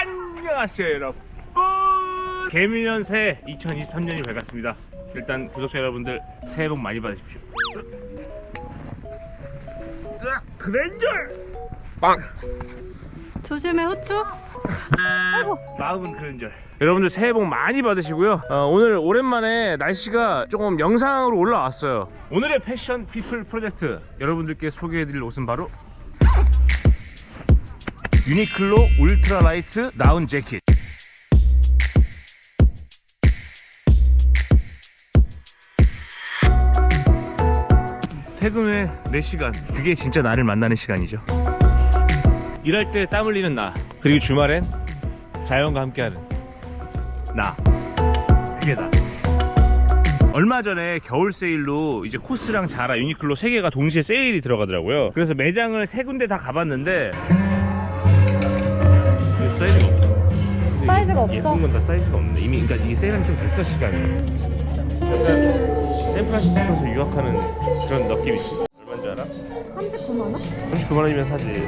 안녕하세요 여러분. 개미년 새해 2023년이 밝았습니다. 일단 구독자 여러분들 새해 복 많이 받으십시오. 으악, 그랜저 조심해 후추. 아이고. 마음은 그랜저 여러분들 새해 복 많이 받으시고요. 어, 오늘 오랜만에 날씨가 조금 영상으로 올라왔어요. 오늘의 패션 피플 프로젝트. 여러분들께 소개해드릴 옷은 바로 유니클로 울트라라이트 다운 재킷. 퇴근 후에 4시간. 그게 진짜 나를 만나는 시간이죠. 일할 때 땀 흘리는 나 그리고 주말엔 자연과 함께하는 나. 그게 나. 얼마 전에 겨울 세일로 이제 코스랑 자라 유니클로 세 개가 동시에 세일이 들어가더라고요. 그래서 매장을 세 군데 다 가봤는데 사이즈가 없어. 예쁜 건 다 사이즈가 없네 이미 그러니까 이 세일은 좀 됐어 시간이 약간 샌프란시스코에서 유학하는 그런 느낌 있지 얼마인 줄 알아? 39만 원? 39만 원이면 사지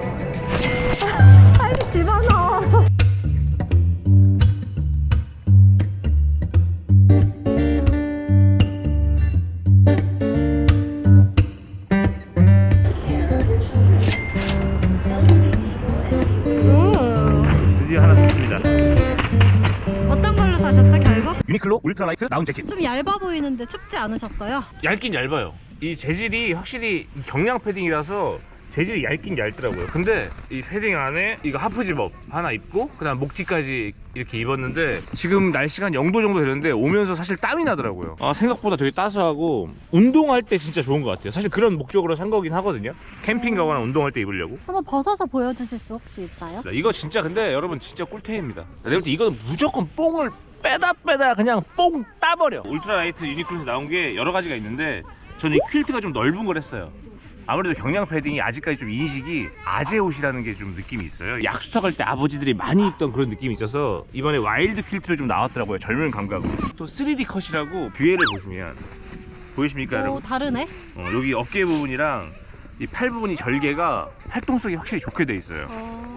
사이즈 집어넣어. 울트라라이트 다운 재킷. 좀 얇아 보이는데 춥지 않으셨어요? 얇긴 얇아요. 이 재질이 확실히 이 경량 패딩이라서 재질이 얇긴 얇더라고요. 근데 이 패딩 안에 이거 하프 집업 하나 입고 그 다음 목뒤까지 이렇게 입었는데 지금 날씨가 한 0도 정도 되는데 오면서 사실 땀이 나더라고요. 아 생각보다 되게 따스하고 운동할 때 진짜 좋은 것 같아요. 사실 그런 목적으로 산 거긴 하거든요. 캠핑 가거나 운동할 때 입으려고. 한번 벗어서 보여주실 수 혹시 있나요? 이거 진짜 근데 여러분 진짜 꿀템입니다. 내가 볼때 이거는 무조건 뽕을 빼다 빼다 그냥 뽕 따버려. 울트라라이트 유니클로에서 나온 게 여러 가지가 있는데 저는 이 퀼트가 좀 넓은 걸 했어요. 아무래도 경량 패딩이 아직까지 좀 인식이 아재 옷이라는 게 좀 느낌이 있어요. 약수터 갈때 아버지들이 많이 입던 그런 느낌이 있어서 이번에 와일드 퀼트로 좀 나왔더라고요 젊은 감각으로. 또 3D 컷이라고 뒤에를 보시면 보이십니까 오 여러분? 다르네. 어, 여기 어깨 부분이랑 이 팔 부분이 절개가 활동성이 확실히 좋게 돼 있어요. 어...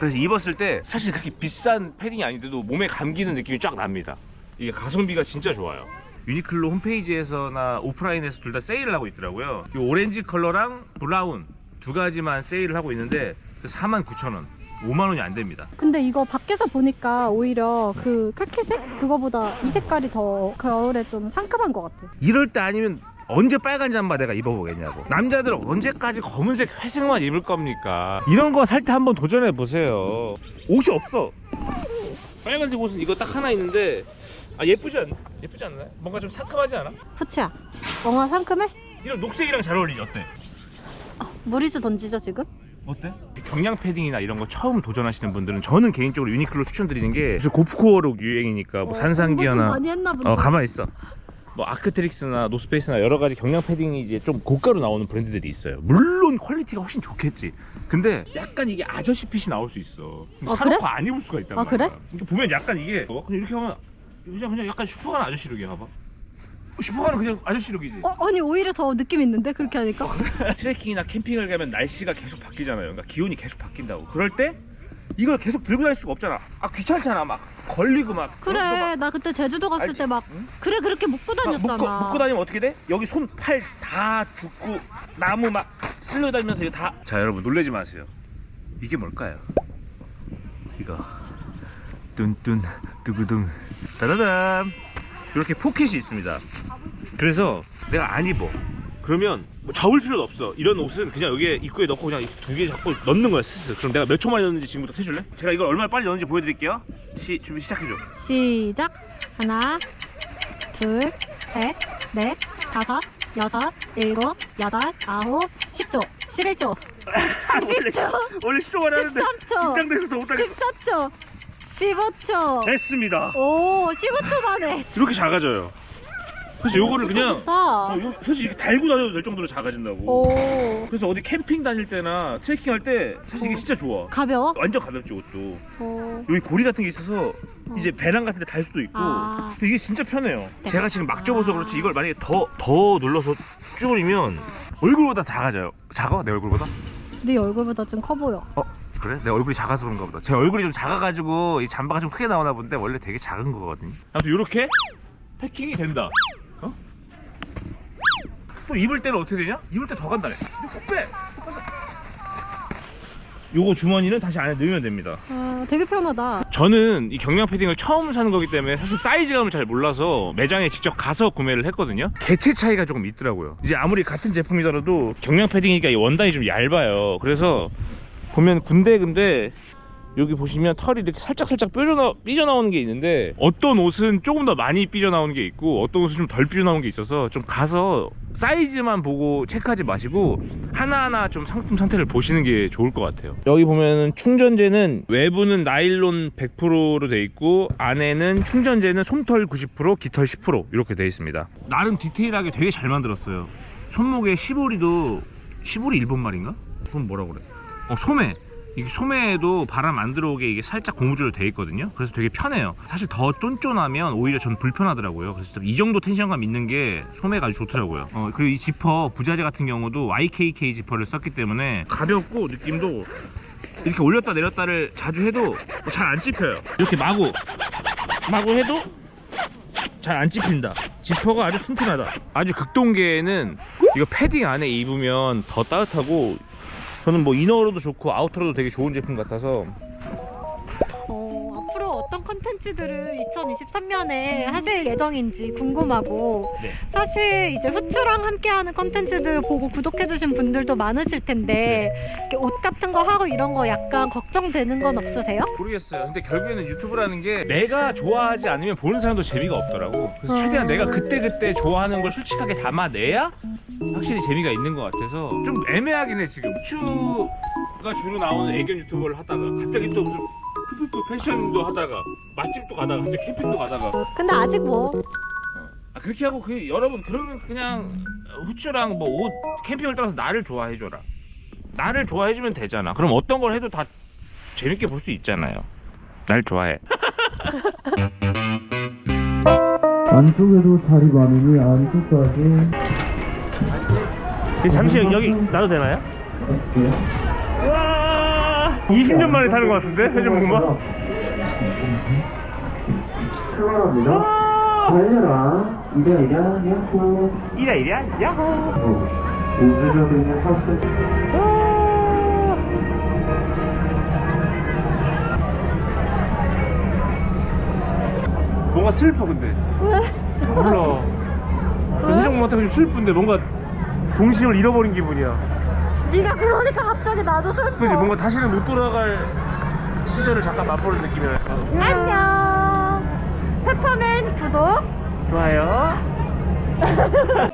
그래서 입었을 때 사실 그렇게 비싼 패딩이 아닌데도 몸에 감기는 느낌이 쫙 납니다. 이게 가성비가 진짜 좋아요. 유니클로 홈페이지에서나 오프라인에서 둘 다 세일을 하고 있더라고요. 이 오렌지 컬러랑 브라운 두 가지만 세일을 하고 있는데 49,000원. 5만 원이 안 됩니다. 근데 이거 밖에서 보니까 오히려 그 카키색 그거보다 이 색깔이 더 겨울에 좀 상큼한 것 같아. 이럴 때 아니면 언제 빨간 잠바 내가 입어보겠냐고. 남자들 언제까지 검은색, 회색만 입을 겁니까? 이런 거 살 때 한번 도전해 보세요. 옷이 없어. 빨간색 옷은 이거 딱 하나 있는데 아 예쁘지 않나? 예쁘지 않나요? 뭔가 좀 상큼하지 않아? 후추야, 엉아 상큼해? 이런 녹색이랑 잘 어울리지 어때? 무리수 던지죠 지금? 어때? 경량 패딩이나 이런 거 처음 도전하시는 분들은 저는 개인적으로 유니클로 추천드리는 게 무슨 고프코어룩 유행이니까 뭐 공부 좀 산산기어나 많이 했나. 어 가만 있어. 뭐 아크트릭스나 노스페이스나 여러 가지 경량 패딩이 이제 좀 고가로 나오는 브랜드들이 있어요. 물론 퀄리티가 훨씬 좋겠지. 근데 약간 이게 아저씨 핏이 나올 수 있어. 아, 사놓고 그래? 안 입을 수가 있단 아, 말이야. 그래? 그러니까 보면 약간 이게 어, 그냥 이렇게 하면 그냥 그냥 약간 슈퍼간 아저씨 룩이야 봐봐. 슈퍼간은 그냥 아저씨 룩이지. 어, 아니 오히려 더 느낌 있는데 그렇게 하니까? 트레킹이나 캠핑을 가면 날씨가 계속 바뀌잖아요. 그러니까 기온이 계속 바뀐다고. 그럴 때 이걸 계속 들고 다닐 수가 없잖아. 아 귀찮잖아. 막 걸리고 막. 그래, 그런 거 막- 나 그때 제주도 갔을 알지? 때 막 응? 그래 그렇게 묶고 막 다녔잖아. 묶고, 묶고 다니면 어떻게 돼? 여기 손, 팔 다 죽고 나무 막 쓸려 다니면서 이거 다. 자 여러분 놀라지 마세요. 이게 뭘까요? 이거 뚠뚠 두구둥 따다담 이렇게 포켓이 있습니다. 그래서 내가 안 입어. 그러면 뭐 접을 필요도 없어. 이런 옷은 그냥 여기에 입구에 넣고 그냥 두 개 잡고 넣는 거야 스스. 그럼 내가 몇 초 만에 넣는지 지금부터 세줄래? 제가 이걸 얼마나 빨리 넣는지 보여드릴게요. 시 준비 시작해줘. 시작. 하나, 둘, 셋, 넷, 다섯, 여섯, 일곱, 여덟, 아홉, 십조, 십일조, 십이조, 원래 10초만 하는데 십삼조, 긴장돼서 더 못하겠어. 십사조, 십오조. 됐습니다. 오, 십오조 만에. 이렇게 작아져요. 그래서 요거를 그냥 좋다. 어, 요- 사실 이렇게 달고 다녀도 될 정도로 작아진다고. 오, 그래서 어디 캠핑 다닐 때나 트레킹 할 때 사실 이게 진짜 좋아. 가벼워? 완전 가볍죠, 이것도. 오. 여기 고리 같은 게 있어서 이제 배낭 같은 데 달 수도 있고. 아. 근데 이게 진짜 편해요. 네. 제가 지금 막 접어서 그렇지 이걸 만약에 더, 더 눌러서 줄이면 얼굴보다 작아져요. 작아? 내 얼굴보다? 네 얼굴보다 좀 커 보여. 어? 그래? 내 얼굴이 작아서 그런가 보다. 제 얼굴이 좀 작아가지고 이 잠바가 좀 크게 나오나 본데 원래 되게 작은 거거든요. 아무튼 이렇게 패킹이 된다. 어? 또 입을 때는 어떻게 되냐? 입을 때 더 간다네. 훅 빼. 요거 주머니는 다시 안에 넣으면 됩니다. 아, 되게 편하다. 저는 이 경량 패딩을 처음 사는 거기 때문에 사실 사이즈감을 잘 몰라서 매장에 직접 가서 구매를 했거든요. 개체 차이가 조금 있더라고요. 이제 아무리 같은 제품이더라도 경량 패딩이니까 이 원단이 좀 얇아요. 그래서 보면 군데군데 여기 보시면 털이 이렇게 살짝살짝 삐져나, 삐져나오는 게 있는데 어떤 옷은 조금 더 많이 삐져나오는 게 있고 어떤 옷은 좀 덜 삐져나오는 게 있어서 좀 가서 사이즈만 보고 체크하지 마시고 하나하나 좀 상품 상태를 보시는 게 좋을 것 같아요. 여기 보면은 충전재는 외부는 나일론 100%로 돼 있고 안에는 충전재는 솜털 90% 깃털 10% 이렇게 돼 있습니다. 나름 디테일하게 되게 잘 만들었어요. 손목에 시보리도 시보리 일본 말인가? 그건 뭐라 그래? 어 소매 소매에도 바람 안 들어오게 이게 살짝 고무줄로 돼 있거든요. 그래서 되게 편해요. 사실 더 쫀쫀하면 오히려 전 불편하더라고요. 그래서 이 정도 텐션감 있는 게 소매가 아주 좋더라고요. 어, 그리고 이 지퍼 부자재 같은 경우도 YKK 지퍼를 썼기 때문에 가볍고 느낌도 이렇게 올렸다 내렸다를 자주 해도 잘 안 찝혀요. 이렇게 마구 마구 해도 잘 안 찝힌다. 지퍼가 아주 튼튼하다. 아주 극동계에는 이거 패딩 안에 입으면 더 따뜻하고 저는 뭐 이너로도 좋고 아우터로도 되게 좋은 제품 같아서 컨텐츠들을 2023년에 하실 예정인지 궁금하고 네. 사실 이제 후추랑 함께하는 컨텐츠들을 보고 구독해주신 분들도 많으실 텐데 이렇게 옷 같은 거 하고 이런 거 약간 걱정되는 건 없으세요? 모르겠어요. 근데 결국에는 유튜브라는 게 내가 좋아하지 않으면 보는 사람도 재미가 없더라고. 그래서 최대한 음. 내가 그때그때 좋아하는 걸 솔직하게 담아내야 확실히 재미가 있는 것 같아서 좀 애매하긴 해 지금. 슈가 주로 나오는 애견 유튜버를 하다가 갑자기 또 무슨 푸푸푸 패션도 하다가 맛집도 가다가 갑자기 캠핑도 가다가 근데 아직 뭐 아, 그렇게 하고 그 여러분 그러면 그냥 후추랑 뭐 옷 캠핑을 떠나서 나를 좋아해 줘라. 나를 좋아해 주면 되잖아. 그럼 어떤 걸 해도 다 재밌게 볼 수 있잖아요. 날 좋아해. 안쪽에도 자리 많으니 안쪽까지 잠시 여기 나도 되나요? 와 20년 만에 타는 것 같은데 회전목마. 출발합니다 달려라 이랴 이랴 야호 이라 이라 야호. 우주자들은 탑승 뭔가 슬퍼 근데. 몰라. 회전목마 좀 슬픈데 뭔가 동심을 잃어버린 기분이야. 네가 그러니까 갑자기 나도 슬퍼. 그지 뭔가 다시는 못 돌아갈 시절을 잠깐 맛보는 느낌이랄까. 안녕. 페퍼맨 구독. 좋아요.